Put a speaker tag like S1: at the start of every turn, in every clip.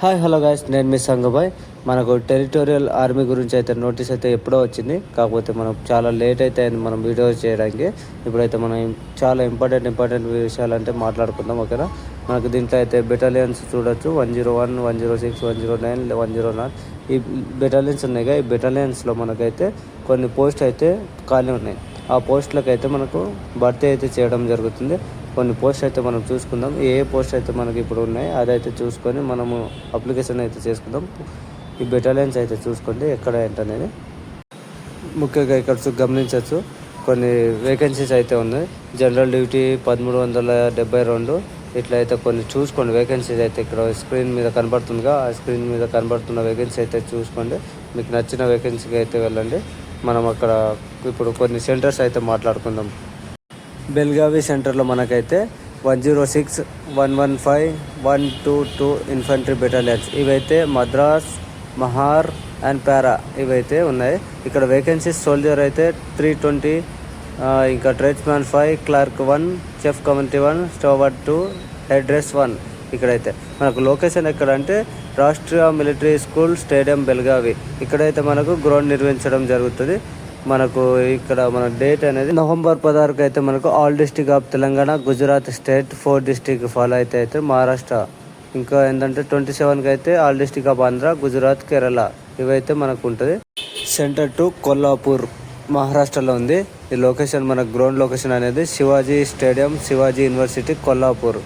S1: Hi hello guys నేను మీ సంగబాయ్. మనకు territorial army గురించి అయితే నోటీస్ అయితే ఎప్పుడో వచ్చింది. కాకపోతే మనం చాలా లేట్ అయితే అయింది మనం వీడియో చేయడానికి. ఇప్పుడైతే మనం చాలా ఇంపార్టెంట్ ఇంపార్టెంట్ విషయాలు అంటే మాట్లాడుకుందాం ఓకేనా మనకు దీంట్లో అయితే బెటాలియన్స్ చూడొచ్చు. One zero one one zero six one zero nine one zero nine ఈ బెటాలియన్స్ ఉన్నాయి ఈ బెటాలియన్స్లో మనకైతే కొన్ని పోస్ట్ అయితే ఖాళీ ఉన్నాయి. ఆ పోస్టులకు అయితే మనకు భర్తీ అయితే చేయడం జరుగుతుంది. కొన్ని పోస్ట్ అయితే మనం చూసుకుందాం. ఏ ఏ పోస్ట్ అయితే మనకి ఇప్పుడు ఉన్నాయి అదైతే చూసుకొని మనము అప్లికేషన్ అయితే చేసుకుందాం. ఈ బెటాలియన్స్ అయితే చూసుకోండి ఎక్కడ ఏంటనేది ముఖ్యంగా ఇక్కడ గమనించవచ్చు కొన్ని వేకెన్సీస్ అయితే ఉన్నాయి. జనరల్ డ్యూటీ పదమూడు వందల డెబ్బై రెండు ఇట్లా అయితే కొన్ని చూసుకోండి. వేకెన్సీస్ అయితే ఇక్కడ స్క్రీన్ మీద కనబడుతుందిగా ఆ స్క్రీన్ మీద కనబడుతున్న వేకెన్సీ అయితే చూసుకోండి. మీకు నచ్చిన వేకెన్సీకి అయితే వెళ్ళండి. మనం అక్కడ ఇప్పుడు కొన్ని సెంటర్స్ అయితే మాట్లాడుకుందాం. బెల్గావి సెంటర్లో మనకైతే one zero six one one five one two two infantry battalions. ఇవైతే మద్రాస్ మహార్ అండ్ పారా ఇవైతే ఉన్నాయి. ఇక్కడ వేకెన్సీస్ సోల్జర్ అయితే త్రీ ట్వంటీ ఇంకా tradesman five clerk one chef community one steward two address one ఇక్కడైతే. మనకు లొకేషన్ ఎక్కడ అంటే Rashtriya military school stadium Belagavi. ఇక్కడైతే మనకు గ్రౌండ్ నిర్వహించడం జరుగుతుంది. మనకు ఇక్కడ మన డేట్ అనేది నవంబర్ పదహారుకు అయితే మనకు all district of Telangana Gujarat state four district follow అయితే అయితే మహారాష్ట్ర. ఇంకా ఏంటంటే ట్వంటీ సెవెన్కి అయితే all district of Andhra Gujarat Kerala ఇవైతే మనకు ఉంటుంది. సెంటర్ టు కొల్లాపూర్ మహారాష్ట్రలో ఉంది. ఈ లొకేషన్ మన గ్రౌండ్ లొకేషన్ అనేది శివాజీ స్టేడియం శివాజీ యూనివర్సిటీ కొల్లాపూర్.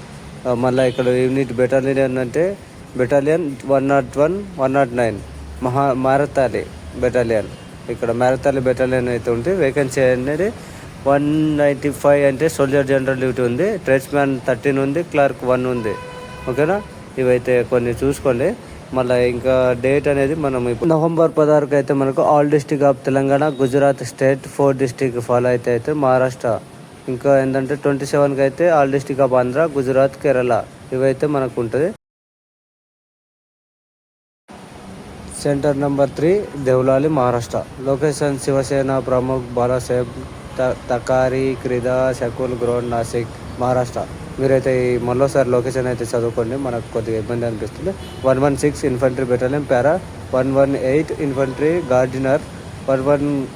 S1: మళ్ళీ ఇక్కడ యూనిట్ బెటాలియన్ అంటే battalion one not one one not nine మహా మారతాలి బెటాలియన్ ఇక్కడ మ్యారథాన్ బెటాలియన్ అయితే ఉంది. వేకెన్సీ అనేది వన్ నైంటీ ఫైవ్ అంటే సోల్జర్ జనరల్ డ్యూటీ ఉంది. ట్రేడ్స్మ్యాన్ థర్టీన్ ఉంది క్లర్క్ వన్ ఉంది. ఓకేనా ఇవైతే కొన్ని చూసుకోండి. మళ్ళీ ఇంకా డేట్ అనేది మనం ఇప్పుడు నవంబర్ పదహారుకు అయితే మనకు all district of Telangana Gujarat state four district follow అయితే అయితే మహారాష్ట్ర ఇంకా ఏంటంటే ట్వంటీ సెవెన్కి అయితే all district of Andhra Gujarat Kerala ఇవైతే మనకు ఉంటుంది. Center number three Devlali Maharashtra. Location Shivsena Pramukh Balasaheb త- తకారి క్రిదా శకుల్ గ్రౌండ్ నాసిక్ మహారాష్ట్ర. మీరైతే ఈ మరోసారి లొకేషన్ అయితే చదువుకోండి. మనకు కొద్దిగా ఇబ్బంది అనిపిస్తుంది. One one six infantry battalion para one one eight infantry gardener one one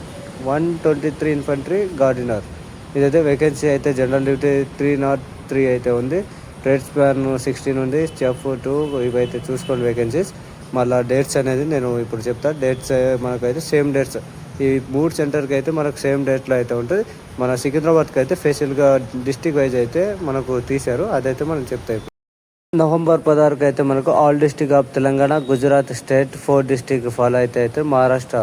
S1: one twenty three infantry gardener. ఇదైతే వేకెన్సీ అయితే general duty three not three అయితే ఉంది. ట్రేడ్స్ ప్లాన్ సిక్స్టీన్ ఉంది. చెఫ్ టూ ఇవైతే చూసుకోండి వేకెన్సీస్. మళ్ళీ డేట్స్ అనేది నేను ఇప్పుడు చెప్తా. డేట్స్ eh, మనకైతే సేమ్ డేట్స్ ఈ మూడు సెంటర్కి అయితే మనకు సేమ్ డేట్లో అయితే ఉంటుంది. మన సికింద్రాబాద్కి అయితే స్పెషల్గా డిస్టిక్ వైజ్ అయితే మనకు తీశారు. అదైతే మనం చెప్తాయి నవంబర్ పదహారుకి అయితే మనకు all district of Telangana Gujarat state four district follow అయితే అయితే మహారాష్ట్ర.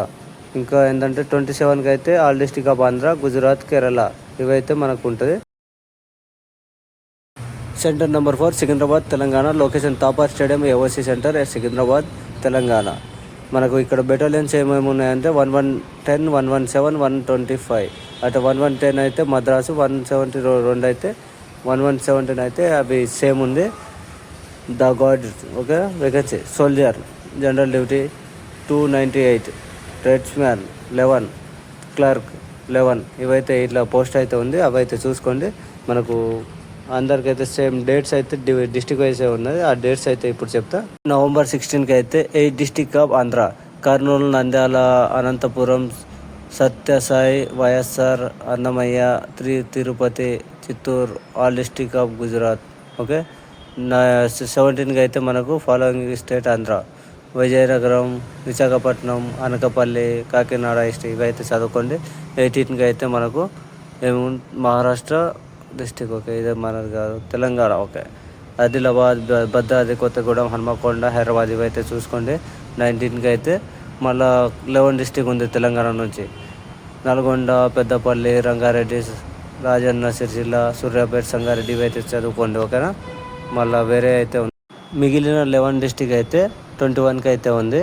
S1: ఇంకా ఏంటంటే ట్వంటీ సెవెన్కి అయితే all district of Andhra Gujarat Kerala ఇవైతే మనకు ఉంటుంది. Center number four Secunderabad Telangana. Location Thapar stadium AOC center Secunderabad. Telangana. మనకు ఇక్కడ బెటాలియన్స్ ఏమేమి ఉన్నాయంటే one one ten one one seven one twenty five అటు వన్ వన్ టెన్ అయితే Madras one seventy రెండు అయితే వన్ వన్ సెవెంటీన్ అయితే అవి సేమ్ ఉంది. ద God okay? Vacancy soldier general duty two ninety eight tradesman eleven clerk eleven ఇవైతే ఇట్లా పోస్ట్ అయితే ఉంది. అవైతే చూసుకోండి. మనకు అందరికైతే సేమ్ డేట్స్ అయితే డిస్టిక్ వైజ్ ఉన్నది. ఆ డేట్స్ అయితే ఇప్పుడు చెప్తా. నవంబర్ సిక్స్టీన్కి అయితే eight district of Andhra? Kurnool Nandyal Anantapur Sathya Sai YSR Annamayya three Tirupati Chittoor all district of Gujarat. Okay? నా సెవెంటీన్కి అయితే మనకు ఫాలోయింగ్ స్టేట్ ఆంధ్ర. విజయనగరం విశాఖపట్నం అనకపల్లి కాకినాడ ఇవి ఇవైతే చదువుకోండి. ఎయిటీన్కి అయితే మనకు ఏము మహారాష్ట్ర డిస్టిక్ ఓకే. ఇదే మనది కాదు. తెలంగాణ ఓకే. ఆదిలాబాద్ భద్రాద్రి కొత్తగూడెం హనుమకొండ హైదరాబాద్ ఇవైతే చూసుకోండి. నైన్టీన్కి అయితే మళ్ళా లెవెన్ డిస్టిక్ ఉంది తెలంగాణ నుంచి. నల్గొండ పెద్దపల్లి రంగారెడ్డి రాజన్న సిరిసిల్ల సూర్యాపేట సంగారెడ్డి ఇవైతే చదువుకోండి ఓకేనా? మళ్ళీ వేరే అయితే ఉంది. మిగిలిన లెవెన్ డిస్టిక్ అయితే ట్వంటీ వన్కి అయితే ఉంది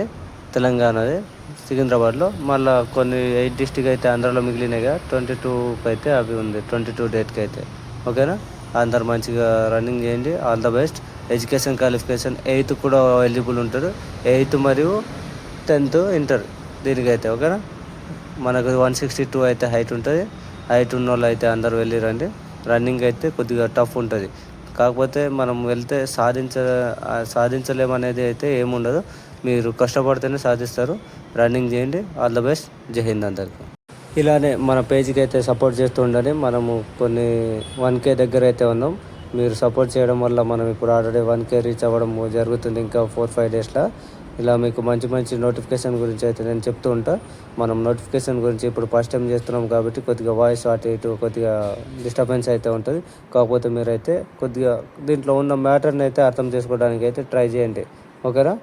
S1: తెలంగాణది సికింద్రాబాద్లో. మళ్ళీ కొన్ని ఎయిట్ డిస్టిక్ అయితే ఆంధ్రాలో మిగిలినాయిగా ట్వంటీ టూకి అయితే అవి ఉంది ట్వంటీ టూ డేట్కి అయితే. ఓకేనా? అందరు మంచిగా రన్నింగ్ చేయండి. All the best. Education qualification eighth కూడా ఎలిజిబుల్ ఉంటారు. ఎయిత్ మరియు టెన్త్ ఇంటర్ దీనికైతే ఓకేనా? మనకు వన్ సిక్స్టీ టూ అయితే హైట్ ఉంటుంది. హైట్ ఉన్న వాళ్ళు అయితే అందరు వెళ్ళి రండి. రన్నింగ్ అయితే కొద్దిగా టఫ్ ఉంటుంది. కాకపోతే మనం వెళ్తే సాధించ సాధించలేమనేది అయితే ఏముండదు. మీరు కష్టపడితేనే సాధిస్తారు. రన్నింగ్ చేయండి. All the best. Jai Hind అందరికీ. ఇలానే మన పేజీకి అయితే సపోర్ట్ చేస్తూ ఉండండి. మనము కొన్ని వన్ కే దగ్గర అయితే ఉన్నాం. మీరు సపోర్ట్ చేయడం వల్ల మనం ఇప్పుడు ఆల్రెడీ వన్ కే రీచ్ అవ్వడం జరుగుతుంది ఇంకా ఫోర్ ఫైవ్ డేస్లో ఇలా మీకు మంచి మంచి నోటిఫికేషన్ గురించి అయితే నేను చెప్తూ ఉంటా. మనం నోటిఫికేషన్ గురించి ఇప్పుడు ఫస్ట్ టైం చేస్తున్నాం కాబట్టి కొద్దిగా వాయిస్ అటు ఇటు కొద్దిగా డిస్టర్బెన్స్ అయితే ఉంటుంది. కాకపోతే మీరైతే కొద్దిగా దీంట్లో ఉన్న మ్యాటర్ని అయితే అర్థం చేసుకోవడానికి అయితే ట్రై చేయండి. ఓకేనా?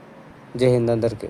S1: జై హింద్ అందరికీ.